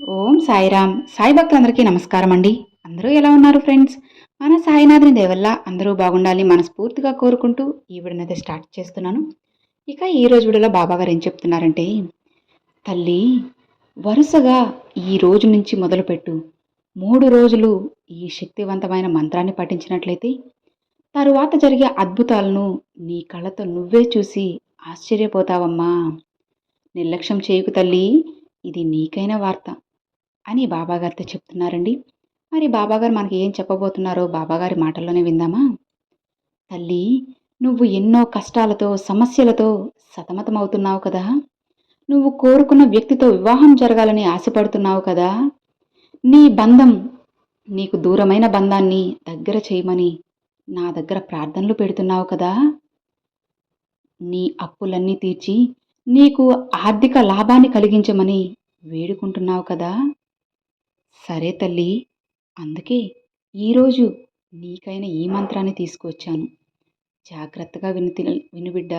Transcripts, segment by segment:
ఓం సాయిరామ్. సాయి భక్తులందరికీ నమస్కారం అండి అందరూ ఎలా ఉన్నారు ఫ్రెండ్స్? మన సాయినాథుని దేవల్ల అందరూ బాగుండాలి మనస్ఫూర్తిగా కోరుకుంటూ ఈ విడనైతే స్టార్ట్ చేస్తున్నాను. ఇక ఈ రోజు విడలో బాబాగారు ఏం చెప్తున్నారంటే తల్లి వరుసగా ఈ రోజు నుంచి మొదలుపెట్టు. మూడు రోజులు ఈ శక్తివంతమైన మంత్రాన్ని పఠించినట్లయితే తరువాత జరిగే అద్భుతాలను నీ కళ్ళతో నువ్వే చూసి ఆశ్చర్యపోతావమ్మా. నిర్లక్ష్యం చేయకు తల్లి ఇది నీకైన వార్త. అని బాబాగారితో చెప్తున్నారండి. మరి బాబాగారు మనకి ఏం చెప్పబోతున్నారో బాబాగారి మాటల్లోనే విందామా? తల్లి నువ్వు ఎన్నో కష్టాలతో సమస్యలతో సతమతమవుతున్నావు కదా? నువ్వు కోరుకున్న వ్యక్తితో వివాహం జరగాలని ఆశపడుతున్నావు కదా? నీ బంధం నీకు దూరమైన బంధాన్ని దగ్గర చేయమని నా దగ్గర ప్రార్థనలు పెడుతున్నావు కదా? నీ అప్పులన్నీ తీర్చి నీకు ఆర్థిక లాభాన్ని కలిగించమని వేడుకుంటున్నావు కదా? సరే తల్లి అందుకే ఈరోజు నీకైన ఈ మంత్రాన్ని తీసుకువచ్చాను జాగ్రత్తగా విని వినుబిడ్డ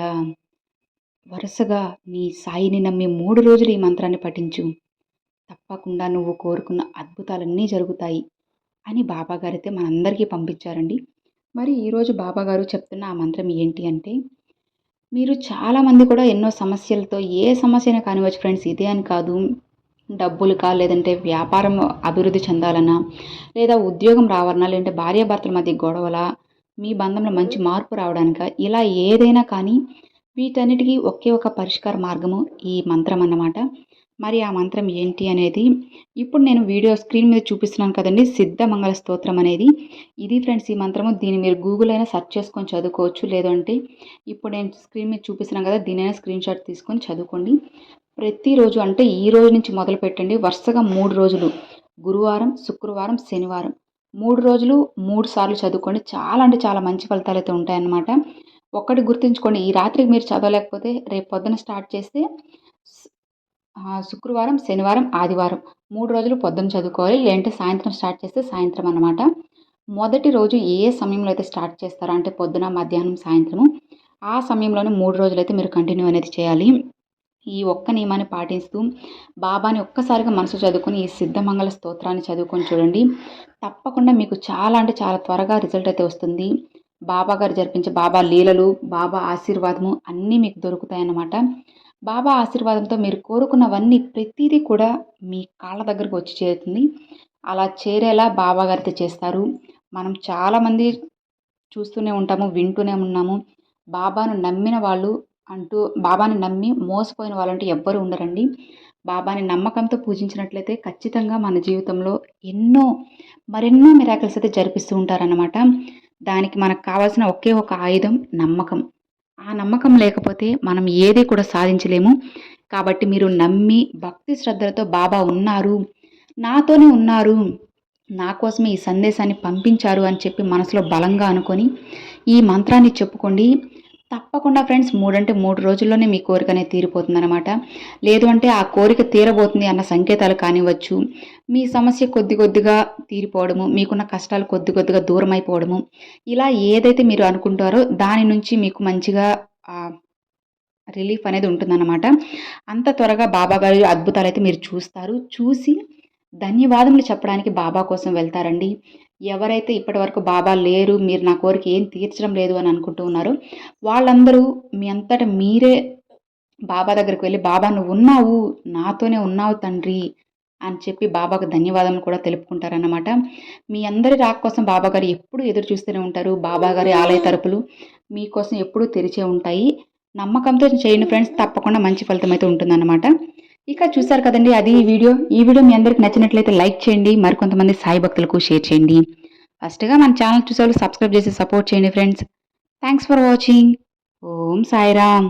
వరుసగా నీ సాయిని నమ్మి మూడు రోజులు ఈ మంత్రాన్ని పఠించు. తప్పకుండా నువ్వు కోరుకున్న అద్భుతాలన్నీ జరుగుతాయి అని బాబాగారైతే మనందరికీ పంపించారండి. మరి ఈరోజు బాబాగారు చెప్తున్న ఆ మంత్రం ఏంటి అంటే మీరు చాలామంది కూడా ఎన్నో సమస్యలతో ఏ సమస్యనే కానివచ్చు ఫ్రెండ్స్ ఇదే అని కాదు. డబ్బులుగా లేదంటే వ్యాపారం అభివృద్ధి చెందాలన్నా లేదా ఉద్యోగం రావాలన్నా లేదంటే భార్యాభర్తల మధ్య గొడవల మీ బంధంలో మంచి మార్పు రావడానిక ఇలా ఏదైనా కానీ వీటన్నిటికీ ఒకే ఒక పరిష్కార మార్గము ఈ మంత్రం అన్నమాట. మరి ఆ మంత్రం ఏంటి అనేది ఇప్పుడు నేను వీడియో స్క్రీన్ మీద చూపిస్తున్నాను కదండి సిద్ధమంగళ స్తోత్రం అనేది. ఇది ఫ్రెండ్స్ ఈ మంత్రము దీన్ని మీరు గూగుల్ అయినా సెర్చ్ చేసుకొని చదువుకోవచ్చు. లేదంటే ఇప్పుడు నేను స్క్రీన్ మీద చూపిస్తున్నాను కదా దీనైనా స్క్రీన్ షాట్ తీసుకొని చదువుకోండి. ప్రతిరోజు అంటే ఈ రోజు నుంచి మొదలు పెట్టండి వరుసగా మూడు రోజులు. గురువారం శుక్రవారం శనివారం. మూడు రోజులు మూడు సార్లు చదువుకోండి. చాలా అంటే చాలా మంచి ఫలితాలు అయితే ఉంటాయన్నమాట. ఒక్కటి గుర్తుంచుకోండి. ఈ రాత్రికి మీరు చదవలేకపోతే రేపు పొద్దున స్టార్ట్ చేస్తే శుక్రవారం శనివారం ఆదివారం. మూడు రోజులు పొద్దున చదువుకోవాలి. లేదంటే సాయంత్రం స్టార్ట్ చేస్తే సాయంత్రం అనమాట మొదటి రోజు ఏ సమయంలో అయితే స్టార్ట్ చేస్తారో అంటే పొద్దున మధ్యాహ్నం సాయంత్రము. ఆ సమయంలోనే మూడు రోజులు అయితే మీరు కంటిన్యూ అనేది చేయాలి. ఈ ఒక్క నియమాన్ని పాటిస్తూ బాబాని ఒక్కసారిగా మనసు చదువుకొని ఈ సిద్ధమంగళ స్తోత్రాన్ని చదువుకొని చూడండి. తప్పకుండా మీకు చాలా అంటే చాలా త్వరగా రిజల్ట్ అయితే వస్తుంది. బాబా గారు జరిపించే బాబా లీలలు బాబా ఆశీర్వాదము అన్నీ మీకు దొరుకుతాయన్నమాట. బాబా ఆశీర్వాదంతో మీరు కోరుకున్నవన్నీ ప్రతిదీ కూడా మీ కాళ్ళ దగ్గరకు వచ్చి చేరుతుంది. అలా చేరేలా బాబా గారితో చేస్తారు. మనం చాలామంది చూస్తూనే ఉంటాము వింటూనే ఉన్నాము. బాబాను నమ్మిన వాళ్ళు అంటూ బాబాని నమ్మి మోసపోయిన వాళ్ళంటే ఎవ్వరు ఉండరండి. బాబాని నమ్మకంతో పూజించినట్లయితే ఖచ్చితంగా మన జీవితంలో ఎన్నో మరెన్నో మిరాకిల్స్ అయితే జరిపిస్తూ ఉంటారన్నమాట. దానికి మనకు కావాల్సిన ఒకే ఒక ఆయుధం నమ్మకం. ఆ నమ్మకం లేకపోతే మనం ఏది కూడా సాధించలేము. కాబట్టి మీరు నమ్మి భక్తి శ్రద్ధలతో బాబా ఉన్నారు నాతోనే ఉన్నారు నా కోసమే ఈ సందేశాన్ని పంపించారు అని చెప్పి మనసులో బలంగా అనుకొని ఈ మంత్రాన్ని చెప్పుకోండి. తప్పకుండా ఫ్రెండ్స్ మూడంటే మూడు రోజుల్లోనే మీ కోరిక అనేది తీరిపోతుందన్నమాట. లేదు అంటే ఆ కోరిక తీరబోతుంది అన్న సంకేతాలు కానివ్వచ్చు మీ సమస్య కొద్ది కొద్దిగా తీరిపోవడము మీకున్న కష్టాలు కొద్ది కొద్దిగా దూరం అయిపోవడము ఇలా ఏదైతే మీరు అనుకుంటారో దాని నుంచి మీకు మంచిగా రిలీఫ్ అనేది ఉంటుందన్నమాట. అంత త్వరగా బాబా గారి అద్భుతాలు అయితే మీరు చూస్తారు. చూసి ధన్యవాదములు చెప్పడానికి బాబా కోసం వెళ్తారండి. ఎవరైతే ఇప్పటి వరకు బాబా లేరు మీరు నా కోరిక ఏం తీర్చడం లేదు అని అనుకుంటూ ఉన్నారో వాళ్ళందరూ మీ అంతటా మీరే బాబా దగ్గరికి వెళ్ళి బాబా నువ్వు ఉన్నావు నాతోనే ఉన్నావు తండ్రి అని చెప్పి బాబాకు ధన్యవాదాలు కూడా తెలుపుకుంటారన్నమాట. మీ అందరి రాక కోసం బాబా గారు ఎప్పుడు ఎదురు చూస్తూనే ఉంటారు. బాబా గారి ఆలయ తరపులు మీకోసం ఎప్పుడూ తెరిచే ఉంటాయి. నమ్మకంతో చేయండి ఫ్రెండ్స్ తప్పకుండా మంచి ఫలితం అయితే ఉంటుందన్నమాట. ఇక చూసారు కదండి అది ఈ వీడియో. ఈ వీడియో మీ అందరికి నచ్చినట్లయితే లైక్ చేయండి మరికొంతమంది సాయి భక్తులకు షేర్ చేయండి. ఫస్ట్గా మన ఛానల్ చూసే సబ్స్క్రైబ్ చేసి సపోర్ట్ చేయండి friends. Thanks for watching Om Sairam.